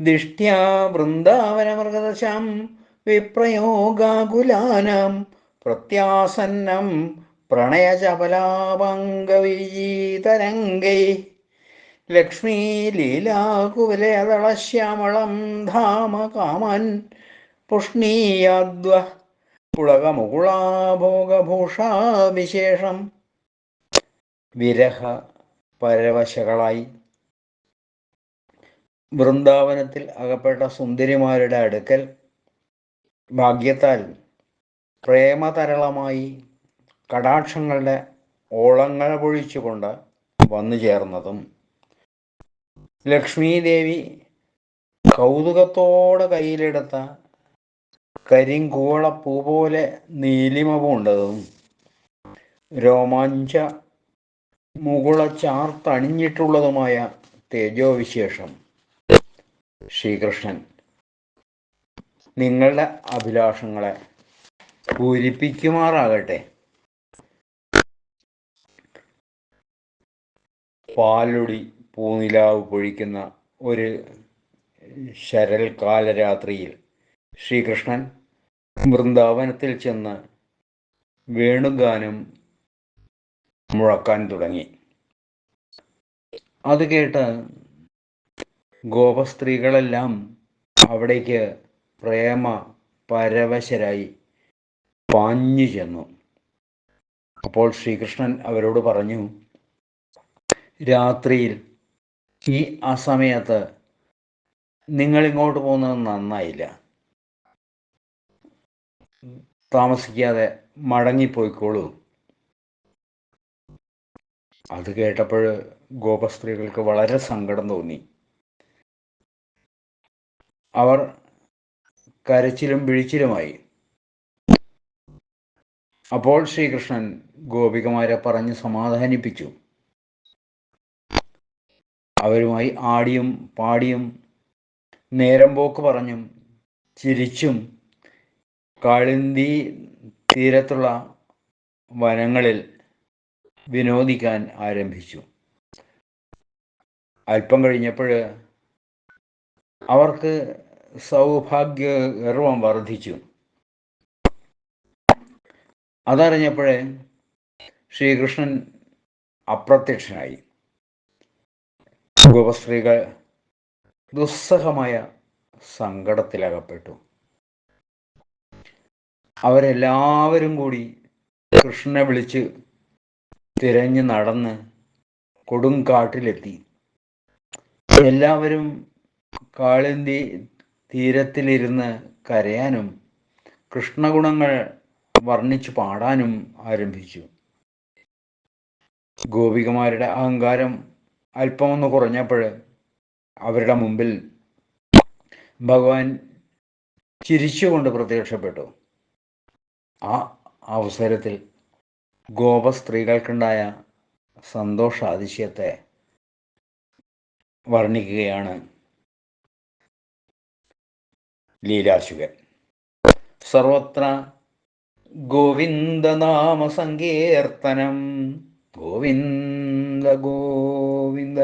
ദിഷ്ട്യാ വൃന്ദാവനമൃഗദശാം വിപ്രയോഗാകുലാനാം പ്രത്യാസന്നം പ്രണയചപലാപങ്കവിജീതരംഗൈ ലക്ഷ്മീ ലീലാകുവലയതളശ്യാമളം ധാമ കാമൻ പുഷ്ണീയാദ്വ പുളകമുകുളാഭോഗഭൂഷാവിശേഷം വിരഹ പരവശകളായി വൃന്ദാവനത്തിൽ അകപ്പെട്ട സുന്ദരിമാരുടെ അടുക്കൽ ഭാഗ്യത്താൽ പ്രേമതരളമായി കടാക്ഷങ്ങളുടെ ഓളങ്ങൾ പൊഴിച്ചുകൊണ്ട് വന്നു ചേർന്നതും ലക്ഷ്മീദേവി കൗതുകത്തോടെ കയ്യിലെടുത്ത കരിങ്കൂളപ്പൂ പോലെ നീലിമ പൂണ്ടതും രോമാഞ്ച മുകുള ചാർത്തണിഞ്ഞിട്ടുള്ളതുമായ തേജോവിശേഷം. ശ്രീകൃഷ്ണൻ നിങ്ങളുടെ അഭിലാഷങ്ങളെ പൂരിപ്പിക്കുമാറാകട്ടെ. പാലൊടി പൂനിലാവ് പൊഴിക്കുന്ന ഒരു ശരൽകാല രാത്രിയിൽ ശ്രീകൃഷ്ണൻ വൃന്ദാവനത്തിൽ ചെന്ന് വേണുഗാനം മുഴക്കാൻ തുടങ്ങി. അത് കേട്ട് ഗോപസ്ത്രീകളെല്ലാം അവിടേക്ക് പ്രേമ പരവശരായി പാഞ്ഞു ചെന്നു. അപ്പോൾ ശ്രീകൃഷ്ണൻ അവരോട് പറഞ്ഞു രാത്രിയിൽ ഈ അസമയത്ത് നിങ്ങൾ ഇങ്ങോട്ട് പോകുന്നത് നന്നായില്ല. താമസിക്കാതെ മടങ്ങിപ്പോയിക്കോളൂ. അത് കേട്ടപ്പോൾ ഗോപസ്ത്രീകൾക്ക് വളരെ സങ്കടം തോന്നി. അവർ കരച്ചിലും വിഴിച്ചിലുമായി അപ്പോൾ ശ്രീകൃഷ്ണൻ ഗോപികമാരെ പറഞ്ഞ് സമാധാനിപ്പിച്ചു. അവരുമായി ആടിയും പാടിയും നേരം പോക്ക് പറഞ്ഞും ചിരിച്ചും കാളിന്തി തീരത്തുള്ള വനങ്ങളിൽ വിനോദിക്കാൻ ആരംഭിച്ചു. അല്പം കഴിഞ്ഞപ്പോൾ അവർക്ക് സൗഭാഗ്യ ഗർവം വർദ്ധിച്ചു. അതറിഞ്ഞപ്പോഴേ ശ്രീകൃഷ്ണൻ അപ്രത്യക്ഷനായി. ഗോപസ്ത്രീകൾ ദുസ്സഹമായ സങ്കടത്തിലകപ്പെട്ടു. അവരെല്ലാവരും കൂടി കൃഷ്ണനെ വിളിച്ച് തിരഞ്ഞു നടന്ന് കൊടുങ്കാട്ടിലെത്തി എല്ലാവരും കാളിന്തി തീരത്തിലിരുന്ന് കരയാനും കൃഷ്ണഗുണങ്ങൾ വർണിച്ചു പാടാനും ആരംഭിച്ചു. ഗോപികമാരുടെ അഹങ്കാരം അല്പമൊന്ന് കുറഞ്ഞപ്പോൾ അവരുടെ മുമ്പിൽ ഭഗവാൻ ചിരിച്ചുകൊണ്ട് പ്രത്യക്ഷപ്പെട്ടു. ആ അവസരത്തിൽ ഗോപസ്ത്രീകൾക്കുണ്ടായ സന്തോഷാതിശയത്തെ വർണിക്കുകയാണ് ലീലാശുകൻ സർവത്ര ഗോവിന്ദനാമ സങ്കീർത്തനം ഗോവിന്ദ ഗോവിന്ദ.